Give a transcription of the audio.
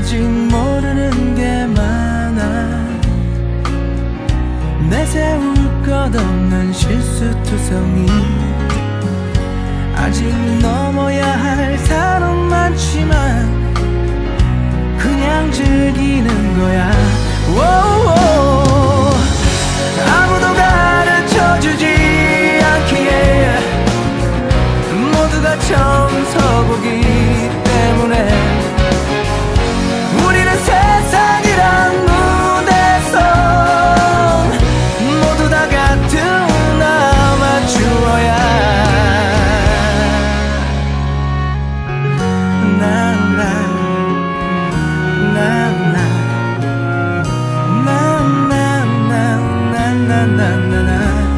아직 모르는 게 많아 내세울 것 없는 실수투성이 아직 넘어야 할 산은 많지만 그냥 즐기는 거야 오오. 아무도 가르쳐주지 않기에 모두가 처음 서보기 na na na na.